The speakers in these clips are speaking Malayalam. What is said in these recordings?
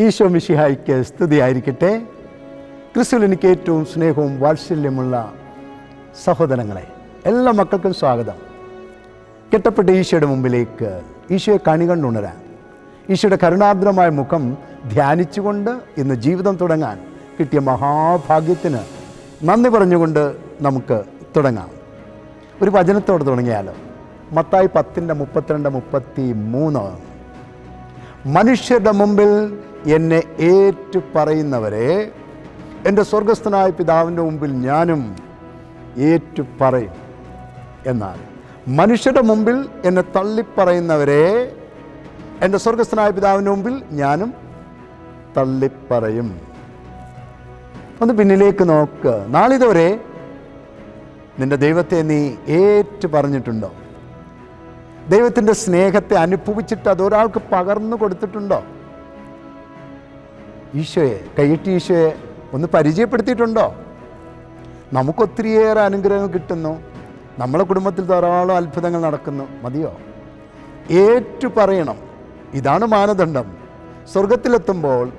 ഈശോ മിഷിഹായിക്ക് സ്തുതിയായിരിക്കട്ടെ. ക്രിസ്തുവിൽ എനിക്ക് ഏറ്റവും സ്നേഹവും വാത്സല്യമുള്ള സഹോദരങ്ങളെ എല്ലാ മക്കൾക്കും സ്വാഗതം. കെട്ടപ്പെട്ട ഈശോയുടെ മുമ്പിലേക്ക് ഈശോയെ കണി കണ്ടുണരാൻ ഈശോയുടെ കരുണാർദ്രമായ മുഖം ധ്യാനിച്ചുകൊണ്ട് ഇന്ന് ജീവിതം തുടങ്ങാൻ കിട്ടിയ മഹാഭാഗ്യത്തിന് നന്ദി പറഞ്ഞുകൊണ്ട് നമുക്ക് തുടങ്ങാം. ഒരു വചനത്തോട് തുടങ്ങിയാലോ? മത്തായി പത്തിന്റെ മുപ്പത്തിരണ്ട് മുപ്പത്തി മൂന്ന് മനുഷ്യരുടെ മുമ്പിൽ എന്നെ ഏറ്റു പറയുന്നവരെ എന്റെ സ്വർഗസ്ഥനായ പിതാവിന്റെ മുമ്പിൽ ഞാനും ഏറ്റു പറയും എന്നാൽ മനുഷ്യരുടെ മുമ്പിൽ എന്നെ തള്ളിപ്പറയുന്നവരെ എന്റെ സ്വർഗസ്ഥനായ പിതാവിന്റെ മുമ്പിൽ ഞാനും തള്ളിപ്പറയും. ഒന്ന് പിന്നിലേക്ക് നോക്ക്. നാളിതുവരെ നിന്റെ ദൈവത്തെ നീ ഏറ്റു പറഞ്ഞിട്ടുണ്ടോ ദൈവത്തിന്റെ സ്നേഹത്തെ അനുഭവിച്ചിട്ട് അതൊരാൾക്ക് പകർന്നു കൊടുത്തിട്ടുണ്ടോ? ഈശോയെ കൈയിട്ട് ഈശോയെ ഒന്ന് പരിചയപ്പെടുത്തിയിട്ടുണ്ടോ? നമുക്കൊത്തിരിയേറെ അനുഗ്രഹം കിട്ടുന്നു. നമ്മളെ കുടുംബത്തിൽ ധാരാളം അത്ഭുതങ്ങൾ നടക്കുന്നു. മതിയോ? ഏറ്റു പറയണം. ഇതാണ് മാനദണ്ഡം. സ്വർഗത്തിലെത്തുമ്പോൾ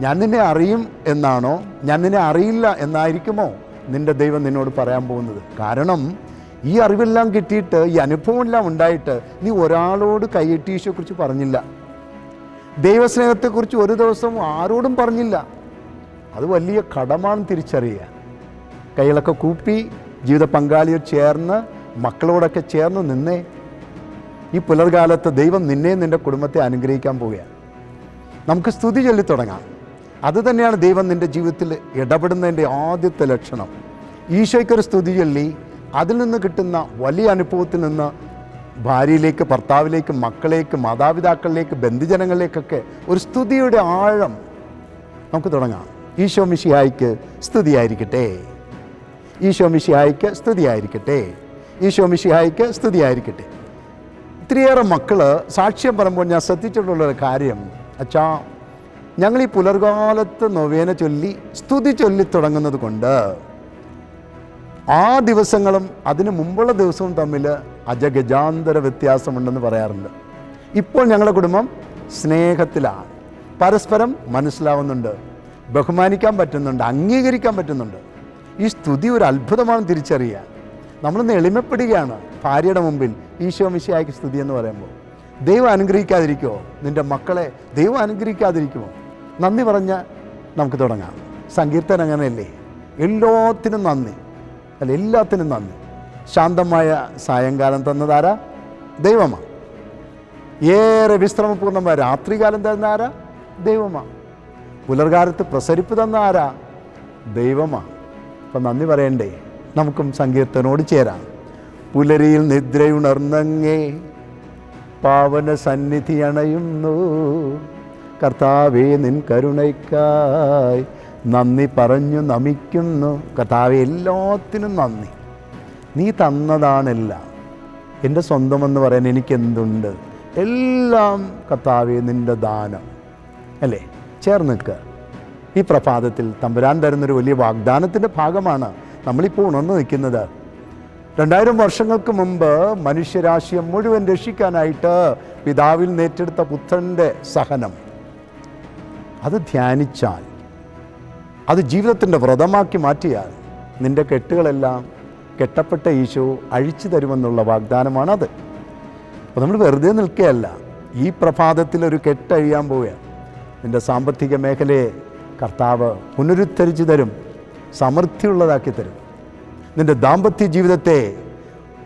ഞാൻ നിന്നെ അറിയും എന്നാണോ? ഞാൻ നിന്നെ അറിയില്ല എന്നായിരിക്കുമോ? നിന്റെ ദൈവം നിന്നോട് പറയാൻ പോകുന്നത്. കാരണം ഈ അറിവെല്ലാം കിട്ടിയിട്ട് ഈ അനുഭവമെല്ലാം ഉണ്ടായിട്ട് നീ ഒരാളോട് കൈയെട്ടി ഈശോയെക്കുറിച്ച് പറഞ്ഞില്ല. ദൈവസ്നേഹത്തെക്കുറിച്ച് ഒരു ദിവസം ആരോടും പറഞ്ഞില്ല. അത് വലിയ കടമാണ് തിരിച്ചറിയുക. കൈകളൊക്കെ കൂപ്പി ജീവിത പങ്കാളിയോ ചേർന്ന് മക്കളോടൊക്കെ ചേർന്ന് നിന്നേ. ഈ പുലർകാലത്ത് ദൈവം നിന്നെയും നിന്റെ കുടുംബത്തെ അനുഗ്രഹിക്കാൻ പോവുകയാണ്. നമുക്ക് സ്തുതി ചൊല്ലി തുടങ്ങാം അത് തന്നെയാണ് ദൈവം നിന്റെ ജീവിതത്തിൽ ഇടപെടുന്നതിന്റെ ആദ്യത്തെ ലക്ഷണം. ഈശോയ്ക്കൊരു സ്തുതി ചൊല്ലി അതിൽ നിന്ന് കിട്ടുന്ന വലിയ അനുഭവത്തിൽ നിന്ന് ഭാര്യയിലേക്ക് ഭർത്താവിലേക്ക് മക്കളേക്ക് മാതാപിതാക്കളിലേക്ക് ബന്ധുജനങ്ങളിലേക്കൊക്കെ ഒരു സ്തുതിയുടെ ആഴം നമുക്ക് തുടങ്ങാം. ഈശോ മിഷിഹായിക്ക് സ്തുതിയായിരിക്കട്ടെ. ഈശോ മിഷിഹായിക്ക് സ്തുതിയായിരിക്കട്ടെ. ഈശോ മിഷിഹായിക്ക് സ്തുതിയായിരിക്കട്ടെ. ഒത്തിരിയേറെ മക്കൾ സാക്ഷ്യം പറയുമ്പോൾ ഞാൻ ശ്രദ്ധിച്ചിട്ടുള്ളൊരു കാര്യം. അച്ഛാ ഞങ്ങൾ ഈ പുലർകാലത്ത് നൊവേന ചൊല്ലി സ്തുതി ചൊല്ലി തുടങ്ങുന്നത് കൊണ്ട് ആ ദിവസങ്ങളും അതിന് മുമ്പുള്ള ദിവസവും തമ്മിൽ അജഗജാന്തര വ്യത്യാസമുണ്ടെന്ന് പറയാറുണ്ട്. ഇപ്പോൾ ഞങ്ങളുടെ കുടുംബം സ്നേഹത്തിലാണ്. പരസ്പരം മനസ്സിലാവുന്നുണ്ട് ബഹുമാനിക്കാൻ പറ്റുന്നുണ്ട് അംഗീകരിക്കാൻ പറ്റുന്നുണ്ട്. ഈ സ്തുതി ഒരു അത്ഭുതമാണ് തിരിച്ചറിയുക നമ്മളൊന്ന് എളിമപ്പെടുകയാണ് ഭാര്യയുടെ മുമ്പിൽ ഈശോ മിശിയായ്ക്ക് സ്തുതി എന്ന് പറയുമ്പോൾ. ദൈവം അനുഗ്രഹിക്കാതിരിക്കുമോ നിന്റെ മക്കളെ ദൈവം അനുഗ്രഹിക്കാതിരിക്കുമോ നന്ദി പറഞ്ഞ നമുക്ക് തുടങ്ങാം. സങ്കീർത്തനം അങ്ങനെയല്ലേ? എല്ലാത്തിനും നന്ദി. അല്ല എല്ലാത്തിനും നന്ദി. ശാന്തമായ സായങ്കാലം തന്നതാരാ? ദൈവമാ. ഏറെ വിശ്രമപൂർണമായ രാത്രികാലം തന്ന ആരാ ദൈവമാണ് പുലർകാലത്ത് പ്രസരിപ്പ് തന്ന ആരാ ദൈവമാണ് അപ്പം നന്ദി പറയണ്ടേ. നമുക്കും സങ്കീർത്തനോട് ചേരാം. പുലരിയിൽ നിദ്രയുണർന്നങ്ങേ പാവന സന്നിധി അണയുന്നു. കർത്താവേ നിൻ കരുണയ്ക്കായി നന്ദി പറഞ്ഞു നമിക്കുന്നു. കർത്താവെ എല്ലാത്തിനും നന്ദി. നീ തന്നതാണെല്ലാം. എന്റെ സ്വന്തമെന്ന് പറയാൻ എനിക്കെന്തുണ്ട്? എല്ലാം കർത്താവെ നിന്റെ ദാനം. അല്ലേ? ചേർന്ന് നിൽക്കുക ഈ പ്രഭാതത്തിൽ തമ്പുരാൻ തരുന്നൊരു വലിയ വാഗ്ദാനത്തിന്റെ ഭാഗമാണ് നമ്മളിപ്പോൾ ഉണർന്നു നിൽക്കുന്നത്. രണ്ടായിരം വർഷങ്ങൾക്ക് മുമ്പ് മനുഷ്യരാശിയെ മുഴുവൻ രക്ഷിക്കാനായിട്ട് പിതാവിൽ നേറ്റെടുത്ത പുത്രന്റെ സഹനം. അത് ധ്യാനിച്ചാൽ അത് ജീവിതത്തിന്റെ വ്രതമാക്കി മാറ്റിയാൽ നിന്റെ കെട്ടുകളെല്ലാം കെട്ടപ്പെട്ട ഈശോ അഴിച്ചു തരുമെന്നുള്ള അത്. അപ്പോൾ നമ്മൾ വെറുതെ നിൽക്കുകയല്ല. ഈ പ്രഭാതത്തിൽ ഒരു കെട്ടഴിയാൻ പോവുകയാണ്. നിന്റെ സാമ്പത്തിക മേഖലയെ കർത്താവ് പുനരുദ്ധരിച്ചു തരും സമൃദ്ധിയുള്ളതാക്കി തരും. നിന്റെ ദാമ്പത്യ ജീവിതത്തെ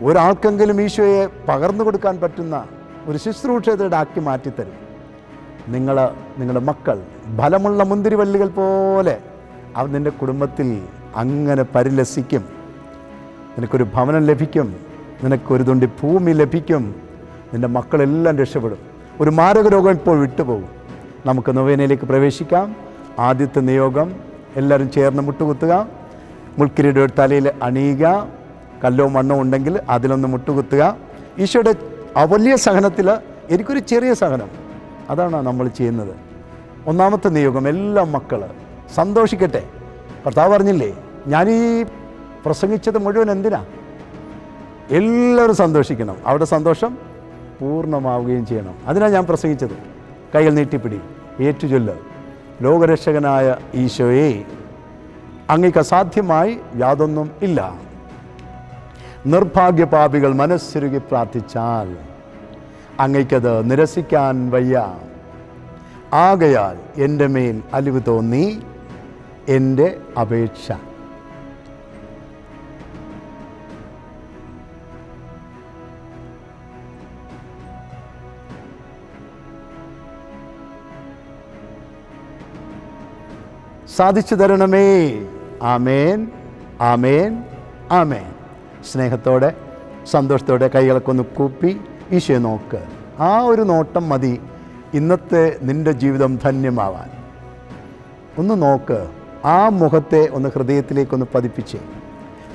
ഒരാൾക്കെങ്കിലും ഈശോയെ പകർന്നു കൊടുക്കാൻ പറ്റുന്ന ഒരു ശുശ്രൂഷതയുടെ ആക്കി മാറ്റിത്തരും നിങ്ങൾ നിങ്ങളുടെ മക്കൾ ഫലമുള്ള മുന്തിരിവള്ളികൾ പോലെ അവർ നിന്റെ കുടുംബത്തിൽ അങ്ങനെ പരിലസിക്കും. നിനക്കൊരു ഭവനം ലഭിക്കും. നിനക്കൊരു തുണ്ടി ഭൂമി ലഭിക്കും. നിന്റെ മക്കളെല്ലാം രക്ഷപ്പെടും. ഒരു മാരക രോഗം ഇപ്പോൾ വിട്ടുപോകും. നമുക്ക് നൊവേനയിലേക്ക് പ്രവേശിക്കാം. ആദ്യത്തെ നിയോഗം എല്ലാവരും ചേർന്ന് മുട്ടുകുത്തുക. മുൾക്കിരിയുടെ തലയിൽ അണിയുക. കല്ലോ മണ്ണോ ഉണ്ടെങ്കിൽ അതിലൊന്ന് മുട്ടുകുത്തുക. ഈശോയുടെ ആ വലിയ സഹനത്തിൽ എനിക്കൊരു ചെറിയ സഹനം. അതാണ് നമ്മൾ ചെയ്യുന്നത്. ഒന്നാമത്തെ നിയോഗം എല്ലാ മക്കൾ സന്തോഷിക്കട്ടെ. കർത്താവ് പറഞ്ഞില്ലേ ഞാൻ ഈ പ്രസംഗിച്ചത് മുഴുവൻ എന്തിനാ? എല്ലാവരും സന്തോഷിക്കണം. അവിടെ സന്തോഷം പൂർണമാവുകയും ചെയ്യണം. അതിനാണ് ഞാൻ പ്രസംഗിച്ചത്. കൈകൾ നീട്ടിപ്പിടി ഏറ്റുചൊല്ല്. ലോകരക്ഷകനായ ഈശോയെ അങ്ങേക്ക് അസാധ്യമായി യാതൊന്നും ഇല്ല. നിർഭാഗ്യപാപികൾ മനസ്സുരുകി പ്രാർത്ഥിച്ചാൽ അങ്ങയ്ക്കത് നിരസിക്കാൻ വയ്യ. ആകയാൽ എന്റെ മേൽ അലിവ് തോന്നി എന്റെ അപേക്ഷ. സാധിച്ചു തരണമേ. ആമേൻ. ആമേൻ. ആമേൻ. സ്നേഹത്തോടെ സന്തോഷത്തോടെ കൈകളൊക്കെ ഒന്ന് കൂപ്പി ഈശോയെ നോക്ക്. ആ ഒരു നോട്ടം മതി. ഇന്നത്തെ നിന്റെ ജീവിതം ധന്യമാവാൻ. ഒന്ന് നോക്ക്. ആ മുഖത്തെ ഒന്ന് ഹൃദയത്തിലേക്കൊന്ന് പതിപ്പിച്ച്.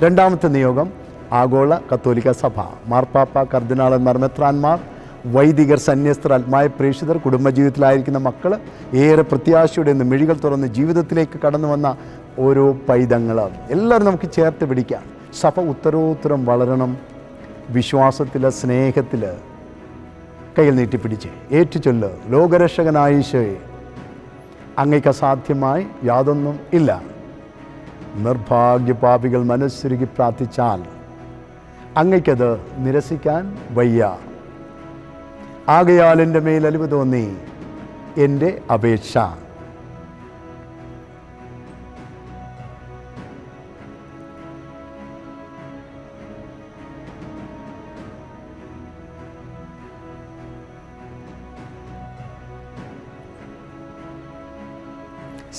രണ്ടാമത്തെ നിയോഗം ആഗോള കത്തോലിക്ക സഭ. മാർപ്പാപ്പ കർദിനാളന്മാർ മെത്രാന്മാർ വൈദികർ സന്യസ്തർ ആത്മായ പ്രേക്ഷിതർ കുടുംബജീവിതത്തിലായിരിക്കുന്ന മക്കൾ ഏറെ പ്രത്യാശയുടെ മിഴികൾ തുറന്ന് ജീവിതത്തിലേക്ക് കടന്നു വന്ന ഓരോ പൈതങ്ങൾ എല്ലാവരും നമുക്ക് ചേർത്ത് പിടിക്കാം. സഭ ഉത്തരോത്തരം വളരണം വിശ്വാസത്തിൽ സ്നേഹത്തിൽ കയ്യിൽ നീട്ടിപ്പിടിച്ച് ഏറ്റുചൊല്ല് ലോകരക്ഷകനായ ഈശോയെ അങ്ങയ്ക്ക് അസാധ്യമായി യാതൊന്നും ഇല്ല. നിർഭാഗ്യപാപികൾ മനസ്സുരുകി പ്രാർത്ഥിച്ചാൽ അങ്ങയ്ക്കത് നിരസിക്കാൻ വയ്യ. ആകയാൽ എന്റെ മേൽ അലിവ് തോന്നി. എന്റെ അപേക്ഷ.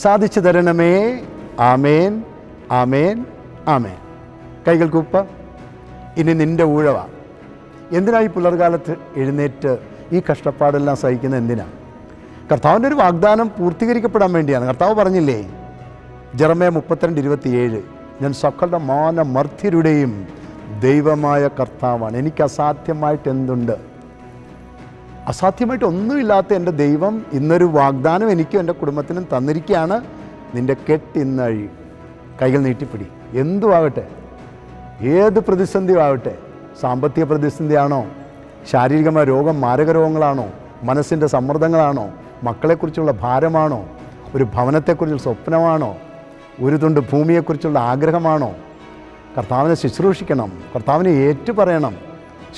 സാധിച്ചു തരണമേ. ആമേൻ ആമേൻ ആമേൻ. കൂപ്പ ഇനി നിന്റെ ഊഴവ. എന്തിനായി പുലർകാലത്ത് എഴുന്നേറ്റ് ഈ കഷ്ടപ്പാടെല്ലാം സഹിക്കുന്നത് എന്തിനാണ് കർത്താവിന്റെ ഒരു വാഗ്ദാനം പൂർത്തീകരിക്കപ്പെടാൻ വേണ്ടിയാണ്. കർത്താവ് പറഞ്ഞില്ലേ ജറമയ മുപ്പത്തിരണ്ട് ഇരുപത്തിയേഴ് ഞാൻ സക്കളുടെ മാന ദൈവമായ കർത്താവാണ്. എനിക്ക് അസാധ്യമായിട്ട് എന്തുണ്ട്? അസാധ്യമായിട്ട് ഒന്നുമില്ലാത്ത എന്റെ ദൈവം ഇന്നൊരു വാഗ്ദാനം എനിക്കും എന്റെ കുടുംബത്തിനും തന്നിരിക്കുകയാണ്. നിന്റെ കെട്ടിന്നഴി കൈകൾ നീട്ടിപ്പിടി. എന്തുമാകട്ടെ ഏത് പ്രതിസന്ധിയും ആവട്ടെ സാമ്പത്തിക പ്രതിസന്ധിയാണോ? ശാരീരികമായ രോഗം മാരക രോഗങ്ങളാണോ? മനസ്സിന്റെ സമ്മർദ്ദങ്ങളാണോ? മക്കളെക്കുറിച്ചുള്ള ഭാരമാണോ? ഒരു ഭവനത്തെക്കുറിച്ചുള്ള സ്വപ്നമാണോ? ഒരു തുണ്ട് ഭൂമിയെക്കുറിച്ചുള്ള ആഗ്രഹമാണോ? കർത്താവിനെ ശുശ്രൂഷിക്കണം. കർത്താവിനെ ഏറ്റുപറയണം.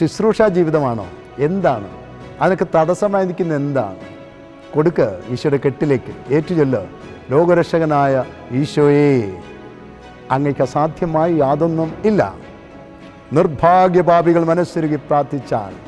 ശുശ്രൂഷാ ജീവിതമാണോ? എന്താണ്? അതിനൊക്കെ തടസ്സമായി നിൽക്കുന്ന എന്താണ്? കൊടുക്ക് ഈശോയുടെ കെട്ടിലേക്ക്. ഏറ്റുചൊല്ല്. ലോകരക്ഷകനായ ഈശോയെ അങ്ങയ്ക്ക് അസാധ്യമായി യാതൊന്നും ഇല്ല. നിർഭാഗ്യപാപികൾ മനസ്സിരുകി പ്രാർത്ഥിച്ചാൽ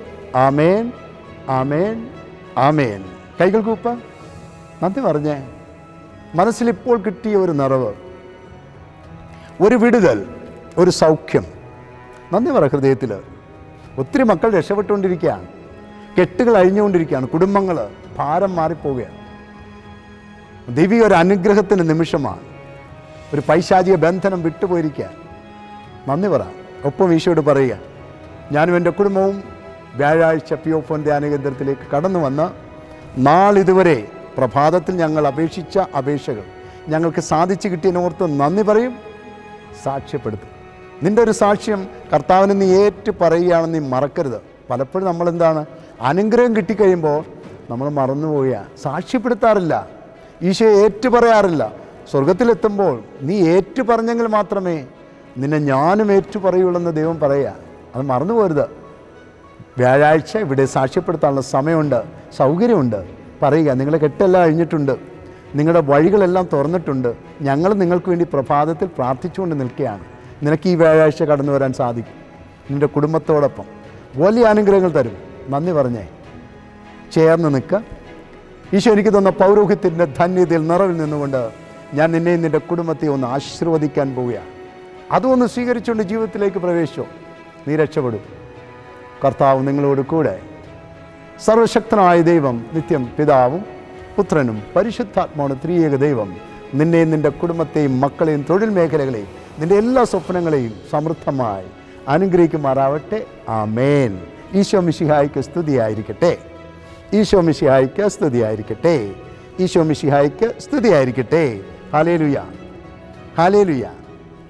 ആമേൻ ആമേൻ ആമേൻ. കൈകൾ കൂപ്പ നന്ദി പറഞ്ഞേ. മനസ്സിൽ ഇപ്പോൾ കിട്ടിയ ഒരു നിറവ് ഒരു വിടുതൽ ഒരു സൗഖ്യം. നന്ദി പറ ഹൃദയത്തിൽ ഒത്തിരി മക്കൾ രക്ഷപ്പെട്ടുകൊണ്ടിരിക്കുകയാണ്. കെട്ടുകൾ അഴിഞ്ഞുകൊണ്ടിരിക്കുകയാണ്. കുടുംബങ്ങൾ ഭാരം മാറിപ്പോവുകയാണ്. ദൈവിക ഒരു അനുഗ്രഹത്തിന്റെ നിമിഷമാണ്. ഒരു പൈശാചിക ബന്ധനം വിട്ടുപോയിരിക്കുക നന്ദി പറ. ഒപ്പം ഈശോയോട് പറയുക. ഞാനും എന്റെ കുടുംബവും വ്യാഴാഴ്ച പി ഒ ഫോൺ ധ്യാന കേന്ദ്രത്തിലേക്ക് കടന്നു വന്ന് നാളിതുവരെ പ്രഭാതത്തിൽ ഞങ്ങൾ അപേക്ഷിച്ച അപേക്ഷകൾ ഞങ്ങൾക്ക് സാധിച്ചു കിട്ടിയതിനോർത്ത് നന്ദി പറയും സാക്ഷ്യപ്പെടുത്തും. നിന്റെ ഒരു സാക്ഷ്യം കർത്താവിന് നീ ഏറ്റു പറയുകയാണെന്ന് നീ മറക്കരുത്. പലപ്പോഴും നമ്മളെന്താണ് അനുഗ്രഹം കിട്ടിക്കഴിയുമ്പോൾ നമ്മൾ മറന്നു മറന്നുപോവുക സാക്ഷ്യപ്പെടുത്താറില്ല. ഈശോ ഏറ്റു പറയാറില്ല. സ്വർഗത്തിലെത്തുമ്പോൾ നീ ഏറ്റു പറഞ്ഞെങ്കിൽ മാത്രമേ നിന്നെ ഞാനും ഏറ്റു പറയുള്ളൂ എന്ന് ദൈവം പറയുക. അത് മറന്നു പോരുത്. വ്യാഴാഴ്ച ഇവിടെ സാക്ഷ്യപ്പെടുത്താനുള്ള സമയമുണ്ട് സൗകര്യമുണ്ട്. പറയുക നിങ്ങളുടെ കെട്ടെല്ലാം അഴിഞ്ഞിട്ടുണ്ട് നിങ്ങളുടെ വഴികളെല്ലാം തുറന്നിട്ടുണ്ട്. ഞങ്ങൾ നിങ്ങൾക്ക് വേണ്ടി പ്രഭാതത്തിൽ പ്രാർത്ഥിച്ചുകൊണ്ട് നിൽക്കുകയാണ്. നിനക്ക് ഈ വ്യാഴാഴ്ച കടന്നു വരാൻ സാധിക്കും. നിന്റെ കുടുംബത്തോടൊപ്പം വലിയ അനുഗ്രഹങ്ങൾ തരും. നന്ദി പറഞ്ഞേ. ചേർന്ന് നിൽക്കുക ഈശോ എനിക്ക് തന്ന പൗരോഹിത്യത്തിന്റെ ധന്യതയിൽ നിറവിൽ നിന്നുകൊണ്ട് ഞാൻ നിന്നെയും നിന്റെ കുടുംബത്തെ ഒന്ന് ആശീർവദിക്കാൻ പോവുകയാണ്. അതൊന്ന് സ്വീകരിച്ചുകൊണ്ട് ജീവിതത്തിലേക്ക് പ്രവേശിച്ചോ. നീ രക്ഷപ്പെടും. കർത്താവ് നിങ്ങളോട് കൂടെ. സർവശക്തനായ ദൈവം നിത്യം പിതാവും പുത്രനും പരിശുദ്ധാത്മാവും ത്രിയേക ദൈവം നിന്നെയും നിന്റെ കുടുംബത്തെയും മക്കളെയും തൊഴിൽ മേഖലകളെയും നിന്റെ എല്ലാ സ്വപ്നങ്ങളെയും സമൃദ്ധമായി അനുഗ്രഹിക്കുമാറാവട്ടെ. ആമേൻ. ഈശോ മിശിഹായിക്ക് സ്തുതിയായിരിക്കട്ടെ. ഈശോ മിശിഹായിക്ക് സ്തുതിയായിരിക്കട്ടെ. ഈശോ മിശിഹായിക്ക് സ്തുതിയായിരിക്കട്ടെ. ഹാലേലുയ. ഹാലേലുയ.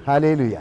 ഹാലേലുയ.